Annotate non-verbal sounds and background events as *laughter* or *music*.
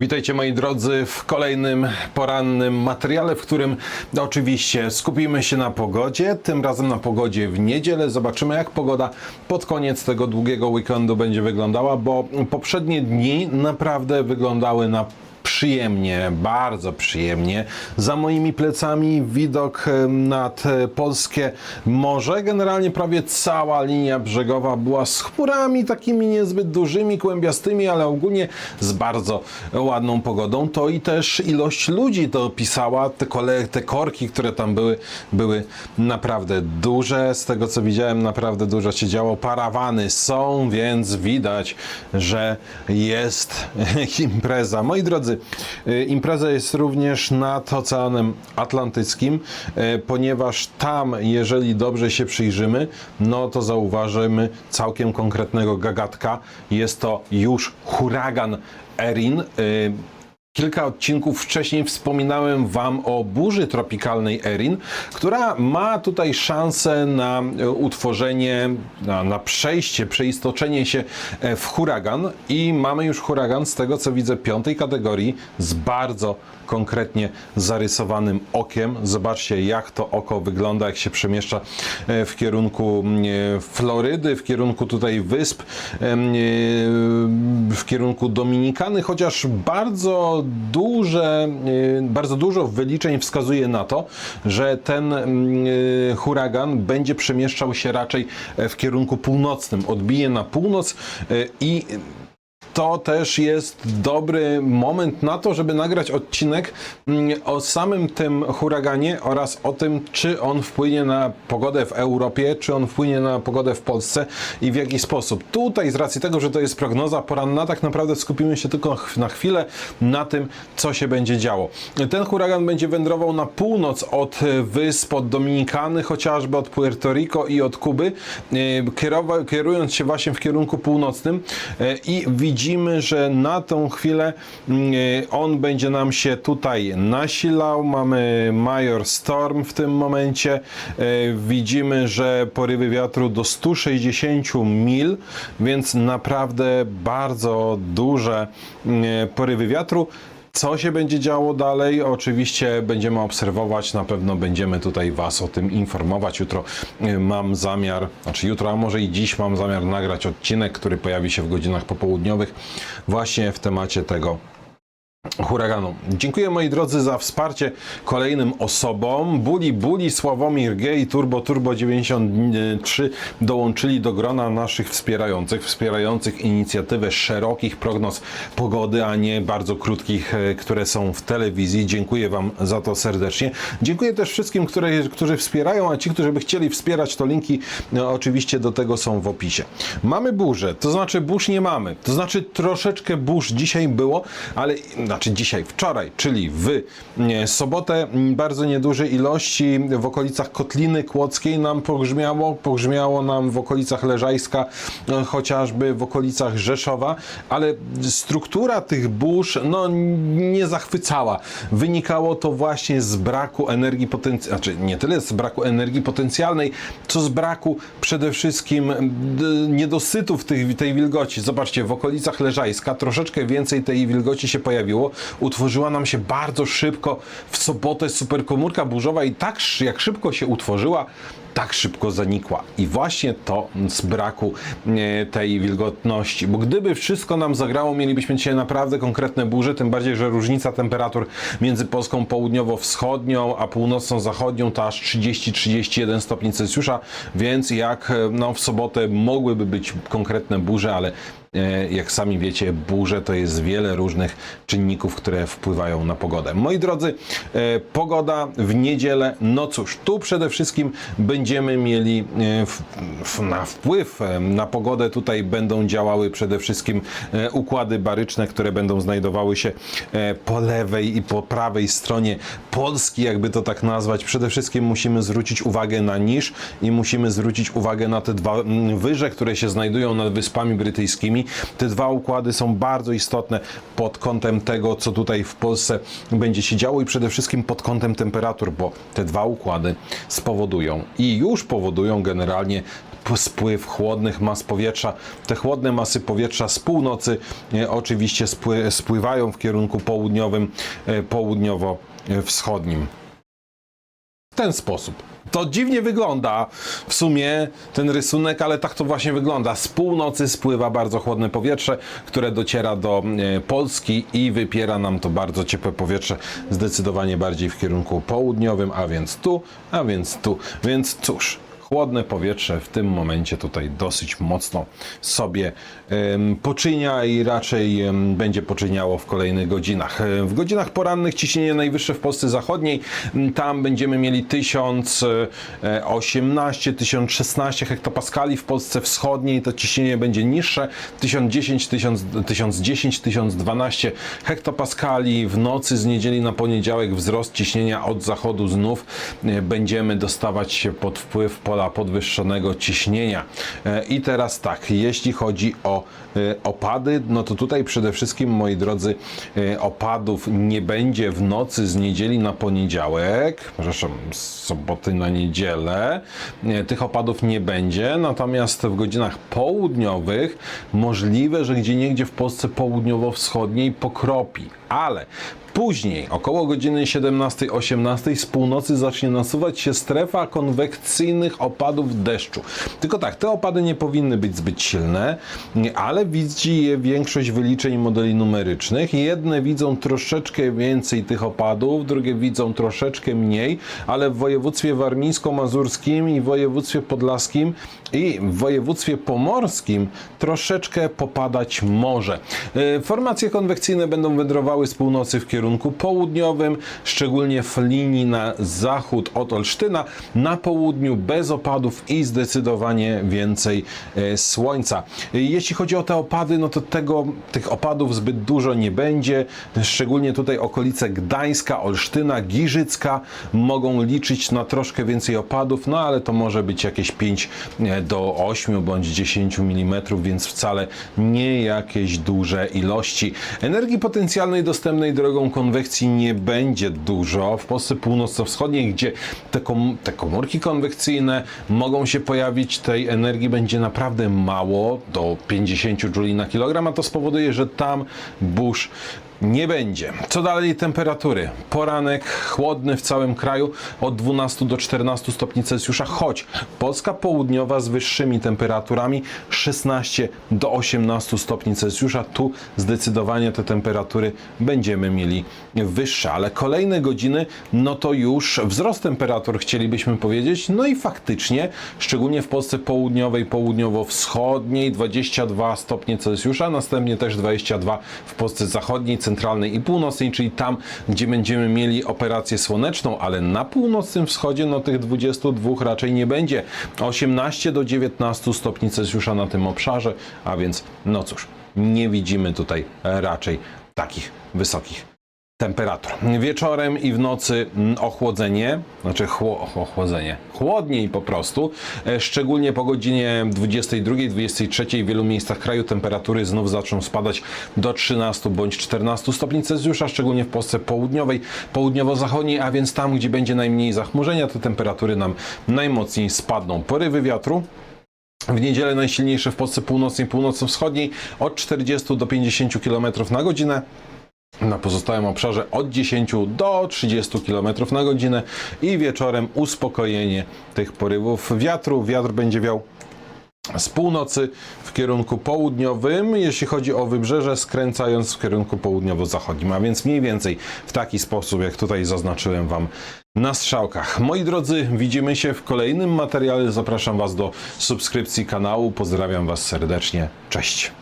Witajcie moi drodzy w kolejnym porannym materiale, w którym oczywiście skupimy się na pogodzie, tym razem na pogodzie w niedzielę. Zobaczymy jak pogoda pod koniec tego długiego weekendu będzie wyglądała, bo poprzednie dni naprawdę wyglądały na przyjemnie, bardzo przyjemnie. Za moimi plecami widok nad e, polskie morze. Generalnie prawie cała linia brzegowa była z chmurami takimi niezbyt dużymi, kłębiastymi, ale ogólnie z bardzo ładną pogodą. To i też ilość ludzi to opisała. Te, kole, te korki, które tam były, były naprawdę duże. Z tego co widziałem, naprawdę dużo się działo. Parawany są, więc widać, że jest *laughs* impreza. Moi drodzy, y, impreza jest również nad Oceanem Atlantyckim, y, ponieważ tam, jeżeli dobrze się przyjrzymy, no to zauważymy całkiem konkretnego gagatka. Jest to już huragan Erin. Kilka odcinków wcześniej wspominałem Wam o burzy tropikalnej Erin, która ma tutaj szansę na e, utworzenie, na, na przejście, przeistoczenie się e, w huragan i mamy już huragan z tego co widzę piątej kategorii z bardzo konkretnie zarysowanym okiem. Zobaczcie jak to oko wygląda, jak się przemieszcza e, w kierunku Florydy, w kierunku tutaj wysp, w kierunku Dominikany, chociaż bardzo duże, e, bardzo dużo wyliczeń wskazuje na to, że ten e, huragan będzie przemieszczał się raczej e, w kierunku północnym. Odbije na północ e, i to też jest dobry moment na to, żeby nagrać odcinek mm, o samym tym huraganie oraz o tym, czy on wpłynie na pogodę w Europie, czy on wpłynie na pogodę w Polsce i w jaki sposób. Tutaj, z racji tego, że to jest prognoza poranna, tak naprawdę skupimy się tylko na chwilę na tym, co się będzie działo. Ten huragan będzie wędrował na północ od e, wysp, od Dominikany, chociażby od Puerto Rico i od Kuby, e, kierując się właśnie w kierunku północnym e, i widzimy, że na tą chwilę mm, e, on będzie nam się tutaj nasilał. Mamy Major Storm w tym momencie. E, Widzimy, że porywy wiatru do 160 mil, więc naprawdę bardzo duże mm, e, porywy wiatru. Co się będzie działo dalej? Oczywiście będziemy obserwować, na pewno będziemy tutaj Was o tym informować. Jutro y, mam zamiar, znaczy jutro, a może i dziś mam zamiar nagrać odcinek, który pojawi się w godzinach popołudniowych, właśnie w temacie tego huraganu. Dziękuję moi drodzy za wsparcie kolejnym osobom. Buli Buli, Sławomir G i Turbo Turbo 93 dołączyli do grona naszych wspierających, wspierających inicjatywę szerokich prognoz pogody, a nie bardzo krótkich, e, które są w telewizji. Dziękuję Wam za to serdecznie. Dziękuję też wszystkim, które, którzy wspierają, a ci, którzy by chcieli wspierać, to linki no, oczywiście do tego są w opisie. Mamy burzę, to znaczy burz nie mamy, to znaczy troszeczkę burz dzisiaj było, ale znaczy dzisiaj, wczoraj, czyli w e, sobotę m, bardzo niedużej ilości w okolicach Kotliny Kłodzkiej nam pogrzmiało, pogrzmiało nam w okolicach Leżajska, e, chociażby w okolicach Rzeszowa, ale struktura tych burz no, nie zachwycała. Wynikało to właśnie z braku energii potencjalnej, znaczy nie tyle z braku energii potencjalnej, co z braku przede wszystkim niedosytów tych, tej wilgoci. Zobaczcie, w okolicach Leżajska troszeczkę więcej tej wilgoci się pojawiło. Utworzyła nam się bardzo szybko w sobotę superkomórka burzowa i tak jak szybko się utworzyła, tak szybko zanikła. I właśnie to z braku e, tej wilgotności. Bo gdyby wszystko nam zagrało, mielibyśmy dzisiaj naprawdę konkretne burze, tym bardziej, że różnica temperatur między Polską południowo-wschodnią a północno-zachodnią to aż 30-31 stopni Celsjusza, więc jak e, no, w sobotę mogłyby być konkretne burze, ale jak sami wiecie, burze to jest wiele różnych czynników, które wpływają na pogodę. Moi drodzy, e, pogoda w niedzielę, no cóż, tu przede wszystkim będziemy mieli e, na wpływ e, na pogodę. Tutaj będą działały przede wszystkim e, układy baryczne, które będą znajdowały się e, po lewej i po prawej stronie Polski, jakby to tak nazwać. Przede wszystkim musimy zwrócić uwagę na niż i musimy zwrócić uwagę na te dwa wyże, które się znajdują nad Wyspami Brytyjskimi. Te dwa układy są bardzo istotne pod kątem tego, co tutaj w Polsce będzie się działo i przede wszystkim pod kątem temperatur, bo te dwa układy spowodują, i już powodują generalnie spływ chłodnych mas powietrza. Te chłodne masy powietrza z północy e, oczywiście spły, spływają w kierunku południowym, e, południowo-wschodnim. W ten sposób. To dziwnie wygląda w sumie ten rysunek, ale tak to właśnie wygląda. Z północy spływa bardzo chłodne powietrze, które dociera do e, Polski i wypiera nam to bardzo ciepłe powietrze, zdecydowanie bardziej w kierunku południowym, a więc tu, a więc tu. Więc cóż, chłodne powietrze w tym momencie tutaj dosyć mocno sobie poczynia i raczej będzie poczyniało w kolejnych godzinach. E, W godzinach porannych ciśnienie najwyższe w Polsce Zachodniej, tam będziemy mieli 1018, 1016 hektopaskali, w Polsce Wschodniej. To ciśnienie będzie niższe, 1010, 1000, 1010, 1012 hektopaskali, w nocy z niedzieli na poniedziałek wzrost ciśnienia od zachodu znów e, będziemy dostawać się pod wpływ pola podwyższonego ciśnienia. E, I teraz tak, jeśli chodzi o e, opady, no to tutaj przede wszystkim, moi drodzy, e, opadów nie będzie w nocy z niedzieli na poniedziałek, przepraszam, z soboty na niedzielę. Tych opadów nie będzie, natomiast w godzinach południowych możliwe, że gdzie niegdzie w Polsce południowo-wschodniej pokropi, ale Później, około godziny 17-18 z północy zacznie nasuwać się strefa konwekcyjnych opadów deszczu. Tylko tak, te opady nie powinny być zbyt silne, ale widzi je większość wyliczeń modeli numerycznych. Jedne widzą troszeczkę więcej tych opadów, drugie widzą troszeczkę mniej, ale w województwie warmińsko-mazurskim i w województwie podlaskim i w województwie pomorskim troszeczkę popadać może. E, Formacje konwekcyjne będą wędrowały z północy w kierunku południowym, szczególnie w linii na zachód od Olsztyna, na południu bez opadów i zdecydowanie więcej e, słońca. E, Jeśli chodzi o te opady, no to tego, tych opadów zbyt dużo nie będzie, szczególnie tutaj okolice Gdańska, Olsztyna, Giżycka mogą liczyć na troszkę więcej opadów, no ale to może być jakieś 5 do 8 bądź 10 mm, więc wcale nie jakieś duże ilości. Energii potencjalnej dostępnej drogą konwekcji nie będzie dużo. W Polsce północno-wschodniej, gdzie te, kom te komórki konwekcyjne mogą się pojawić, tej energii będzie naprawdę mało, do 50 Joule na kilogram, a to spowoduje, że tam burz nie będzie. Co dalej temperatury? Poranek chłodny w całym kraju od 12 do 14 stopni Celsjusza, choć Polska południowa z wyższymi temperaturami 16 do 18 stopni Celsjusza. Tu zdecydowanie te temperatury będziemy mieli wyższe, ale kolejne godziny, no to już wzrost temperatur chcielibyśmy powiedzieć. No i faktycznie, szczególnie w Polsce południowej, południowo-wschodniej 22 stopnie Celsjusza, następnie też 22 w Polsce zachodniej, i północnej, czyli tam, gdzie będziemy mieli operację słoneczną, ale na północnym wschodzie no tych 22 raczej nie będzie. 18 do 19 stopni Celsjusza na tym obszarze, a więc no cóż, nie widzimy tutaj raczej takich wysokich temperatur. Wieczorem i w nocy mm, ochłodzenie, znaczy chło, ochłodzenie, chłodniej po prostu, e, szczególnie po godzinie 22, 23 w wielu miejscach kraju temperatury znów zaczną spadać do 13 bądź 14 stopni Celsjusza, szczególnie w Polsce południowej, południowo-zachodniej, a więc tam, gdzie będzie najmniej zachmurzenia, te temperatury nam najmocniej spadną. Porywy wiatru w niedzielę najsilniejsze w Polsce północnej, północno-wschodniej od 40 do 50 km na godzinę. Na pozostałym obszarze od 10 do 30 km na godzinę i wieczorem uspokojenie tych porywów wiatru. Wiatr będzie wiał z północy w kierunku południowym, jeśli chodzi o wybrzeże, skręcając w kierunku południowo-zachodnim, a więc mniej więcej w taki sposób, jak tutaj zaznaczyłem Wam na strzałkach. Moi drodzy, widzimy się w kolejnym materiale. Zapraszam Was do subskrypcji kanału. Pozdrawiam Was serdecznie. Cześć.